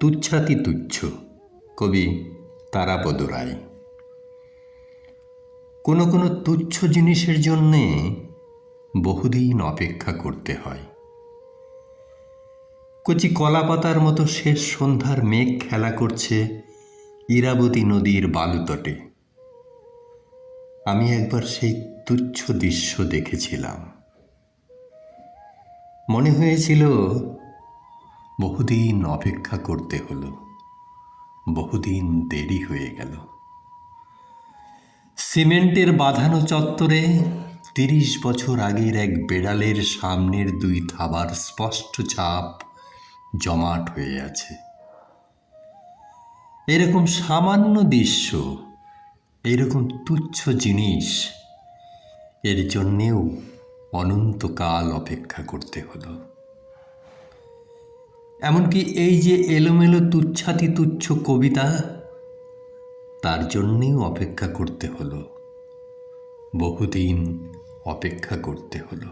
তুচ্ছাতি তুচ্ছ কবি তারাপদ রায়। কোনো কোনো তুচ্ছ জিনিসের জন্যে বহুদিন অপেক্ষা করতে হয়। কচি কলাপাতার মতো শেষ সন্ধ্যার মেঘ খেলা করছে ইরাবতী নদীর বালুতটে। আমি একবার সেই তুচ্ছ দৃশ্য দেখেছিলাম। মনে হয়েছিল বহুদিন অপেক্ষা করতে হলো। বহুদিন দেরি হয়ে গেল। সিমেন্টের বাঁধানো চত্বরে তিরিশ বছর আগের এক বেড়ালের সামনের দুই থাবার স্পষ্ট ছাপ জমাট হয়ে আছে। এরকম সামান্য দৃশ্য, এরকম তুচ্ছ জিনিস, এর জন্যেও অনন্তকাল অপেক্ষা করতে হলো। এমনকি এই যে এলোমেলো তুচ্ছাতি তুচ্ছ কবিতা, তার জন্যেও অপেক্ষা করতে হলো। বহুদিন অপেক্ষা করতে হলো।